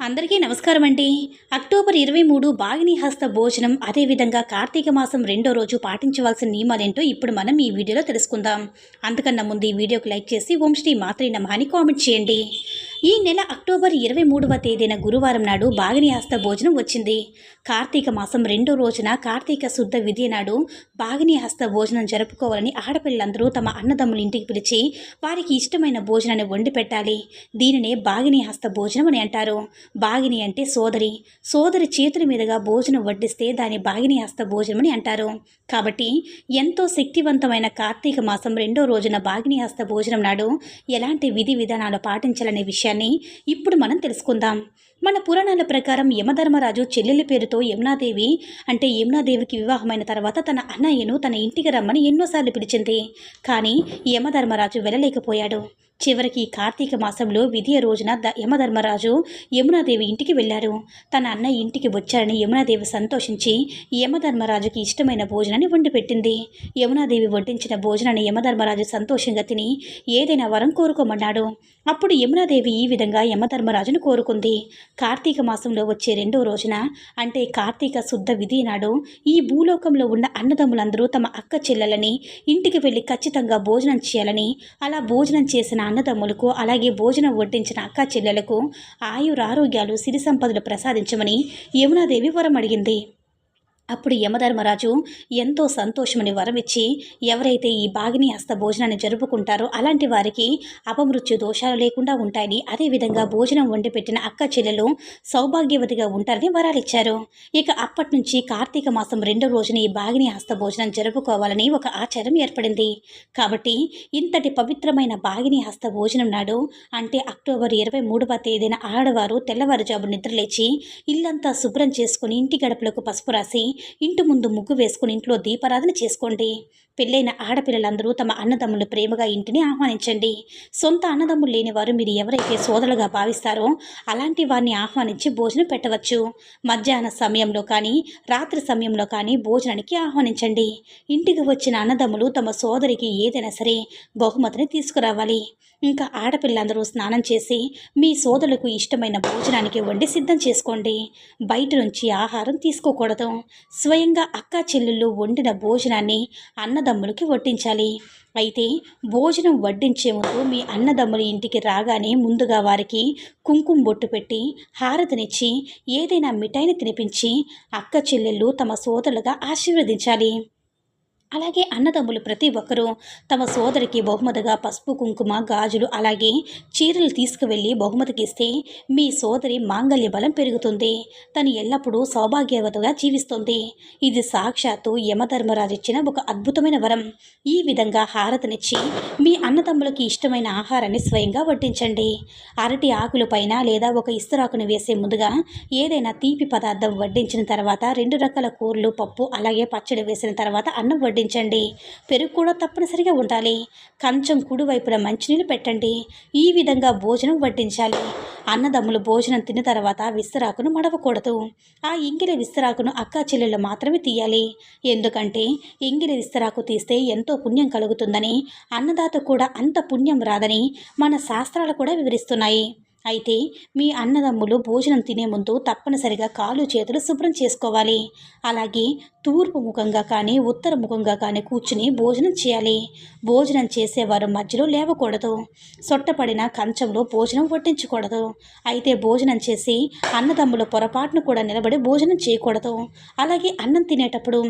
అందరికీ నమస్కారం అండి. అక్టోబర్ ఇరవై మూడు బాగిని హస్త భోజనం అదేవిధంగా కార్తీక మాసం రెండో రోజు పాటించవలసిన నియమాలేంటో ఇప్పుడు మనం ఈ వీడియోలో తెలుసుకుందాం. అంతకన్నా ముందు ఈ వీడియోకి లైక్ చేసి ఓం శ్రీ మాత్రీ నమః కామెంట్ చేయండి. ఈ నెల అక్టోబర్ ఇరవై మూడవ తేదీన గురువారం నాడు బాగిని హస్త భోజనం వచ్చింది. కార్తీక మాసం రెండో రోజున కార్తీక శుద్ధ విధి నాడు బాగిని హస్త భోజనం జరుపుకోవాలని ఆడపిల్లలందరూ తమ అన్నదమ్ముల ఇంటికి పిలిచి వారికి ఇష్టమైన భోజనాన్ని వండి పెట్టాలి. దీనినే బాగిని హస్త భోజనం అని అంటారు. బాగిని అంటే సోదరి. సోదరి చేతుల మీదుగా భోజనం వడ్డిస్తే దాని బాగిని హస్త భోజనం అని అంటారు. కాబట్టి ఎంతో శక్తివంతమైన కార్తీక మాసం రెండో రోజున బాగిని హస్త భోజనం నాడు ఎలాంటి విధి విధానాలు పాటించాలనే విషయాన్ని ఇప్పుడు మనం తెలుసుకుందాం. మన పురాణాల ప్రకారం యమధర్మరాజు చెల్లెలి పేరుతో యమునాదేవి అంటే యమునాదేవికి వివాహమైన తర్వాత తన అన్నయ్యను తన ఇంటికి రమ్మని ఎన్నోసార్లు పిలిచింది. కానీ యమధర్మరాజు వెళ్ళలేకపోయాడు. చివరికి కార్తీక మాసంలో విధియ రోజున ద యమధర్మరాజు యమునాదేవి ఇంటికి వెళ్ళారు తన అన్న ఇంటికి వచ్చారని యమునాదేవి సంతోషించి యమధర్మరాజుకి ఇష్టమైన భోజనాన్ని వండి పెట్టింది. యమునాదేవి వడ్డించిన భోజనాన్ని యమధర్మరాజు సంతోషంగా తిని ఏదైనా వరం కోరుకోమన్నాడు. అప్పుడు యమునాదేవి ఈ విధంగా యమధర్మరాజును కోరుకుంది. కార్తీక మాసంలో వచ్చే రెండో రోజున అంటే కార్తీక శుద్ధ విధి నాడు ఈ భూలోకంలో ఉన్న అన్నదమ్ములందరూ తమ అక్క చెల్లెలని ఇంటికి వెళ్ళి ఖచ్చితంగా భోజనం చేయాలని అలా భోజనం చేసిన అన్నదమ్ములకు అలాగే భోజనం వడ్డించిన అక్క చెల్లెలకు ఆయురారోగ్యాలు సిరి సంపదలు ప్రసాదించమని యమునాదేవి వరం అడిగింది అప్పుడు యమధర్మరాజు ఎంతో సంతోషమని వరమిచ్చి ఎవరైతే ఈ బాగిని హస్త భోజనాన్ని జరుపుకుంటారో అలాంటి వారికి అపమృత్యు దోషాలు లేకుండా ఉంటాయని అదేవిధంగా భోజనం వండి పెట్టిన అక్క చెల్లెలు సౌభాగ్యవతిగా ఉంటారని వరాలిచ్చారు. ఇక అప్పటి నుంచి కార్తీక మాసం రెండో రోజున ఈ బాగిని హస్త భోజనం జరుపుకోవాలని ఒక ఆచారం ఏర్పడింది. కాబట్టి ఇంతటి పవిత్రమైన బాగిని హస్త భోజనం నాడు అంటే అక్టోబర్ ఇరవై మూడవ తేదీన ఆడవారు తెల్లవారుజాము నిద్రలేచి ఇల్లంతా శుభ్రం చేసుకుని ఇంటి గడపలకు పసుపు రాసి ఇంటి ముందు ముగ్గు వేసుకుని ఇంట్లో దీపారాధన చేసుకోండి. పెళ్ళైన ఆడపిల్లలందరూ తమ అన్నదమ్ములు ప్రేమగా ఇంటిని ఆహ్వానించండి. సొంత అన్నదమ్ములు లేని వారు మీరు ఎవరైతే సోదరులుగా భావిస్తారో అలాంటి వారిని ఆహ్వానించి భోజనం పెట్టవచ్చు. మధ్యాహ్న సమయంలో కానీ రాత్రి సమయంలో కానీ భోజనానికి ఆహ్వానించండి. ఇంటికి వచ్చిన అన్నదమ్ములు తమ సోదరికి ఏదైనా సరే బహుమతిని తీసుకురావాలి. ఇంకా ఆడపిల్లందరూ స్నానం చేసి మీ సోదరులకు ఇష్టమైన భోజనానికి వండి సిద్ధం చేసుకోండి. బయట నుంచి ఆహారం తీసుకోకూడదు. స్వయంగా అక్క చెల్లెళ్ళు వండిన భోజనాన్ని అన్నదమ్ములకి వడ్డించాలి. అయితే భోజనం వడ్డించే ముందు మీ అన్నదమ్ముల ఇంటికి రాగానే ముందుగా వారికి కుంకుమ బొట్టు పెట్టి హారతినిచ్చి ఏదైనా మిఠాయిని తినిపించి అక్క చెల్లెళ్ళు తమ సోదరులుగా ఆశీర్వదించాలి. అలాగే అన్నదమ్ములు ప్రతి ఒక్కరూ తమ సోదరికి బహుమతిగా పసుపు కుంకుమ గాజులు అలాగే చీరలు తీసుకువెళ్ళి బహుమతికి ఇస్తే మీ సోదరి మాంగళ్య బలం పెరుగుతుంది. తను ఎల్లప్పుడూ సౌభాగ్యవతగా జీవిస్తుంది. ఇది సాక్షాత్తు యమధర్మరాజు ఇచ్చిన ఒక అద్భుతమైన వరం. ఈ విధంగా హారతినిచ్చి మీ అన్నదమ్ములకి ఇష్టమైన ఆహారాన్ని స్వయంగా వడ్డించండి. అరటి ఆకుల పైన లేదా ఒక ఇస్తరాకును వేసే ముందుగా ఏదైనా తీపి పదార్థం వడ్డించిన తర్వాత రెండు రకాల కూరలు పప్పు అలాగే పచ్చడి వేసిన తర్వాత అన్నం వడ్డించండి. వడ్డించండి పెరుగు కూడా తప్పనిసరిగా ఉండాలి. కంచం కుడివైపున మంచినీళ్ళు పెట్టండి. ఈ విధంగా భోజనం వడ్డించాలి. అన్నదమ్ములు భోజనం తిన్న తర్వాత విస్తరాకును మడవకూడదు. ఆ ఇంగిల విస్తరాకును అక్కా చెల్లెళ్ళు మాత్రమే తీయాలి. ఎందుకంటే ఇంగిల విస్తరాకు తీస్తే ఎంతో పుణ్యం కలుగుతుందని అన్నదాత కూడా అంత పుణ్యం రాదని మన శాస్త్రాలు కూడా వివరిస్తున్నాయి. అయితే మీ అన్నదమ్ములు భోజనం తినే ముందు తప్పనిసరిగా కాలు చేతులు శుభ్రం చేసుకోవాలి. అలాగే తూర్పు ముఖంగా కానీ ఉత్తర ముఖంగా కానీ కూర్చుని భోజనం చేయాలి. భోజనం చేసేవారు మధ్యలో లేవకూడదు. సొట్టపడిన కంచంలో భోజనం వడ్డించకూడదు. అయితే భోజనం చేసి అన్నదమ్ముల పొరపాటును కూడా నిలబడి భోజనం చేయకూడదు. అలాగే అన్నం తినేటప్పుడు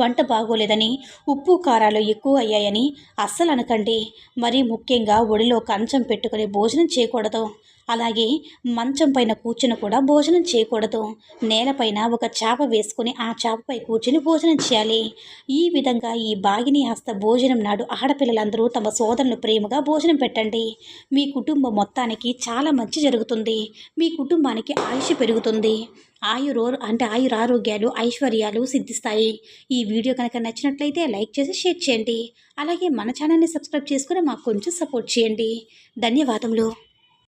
వంట బాగోలేదని ఉప్పు కారాలు ఎక్కువ అయ్యాయని అస్సలు అనకండి మరీ ముఖ్యంగా ఒడిలో కంచం పెట్టుకుని భోజనం చేయకూడదు. అలాగే మంచం పైన కూర్చుని కూడా భోజనం చేయకూడదు. నేలపైన ఒక చాప వేసుకుని ఆ చాపపై కూర్చుని భోజనం చేయాలి. ఈ విధంగా ఈ బాగిని హస్త భోజనం నాడు ఆడపిల్లలందరూ తమ సోదరులు ప్రేమగా భోజనం పెట్టండి. మీ కుటుంబం మొత్తానికి చాలా మంచి జరుగుతుంది. మీ కుటుంబానికి ఆయుష్ పెరుగుతుంది. ఆయురో అంటే ఆయురారోగ్యాలు ఐశ్వర్యాలు సిద్ధిస్తాయి. ఈ వీడియో కనుక నచ్చినట్లయితే లైక్ చేసి షేర్ చేయండి. అలాగే మన ఛానల్ని సబ్స్క్రైబ్ చేసుకుని మాకు కొంచెం సపోర్ట్ చేయండి. ధన్యవాదములు.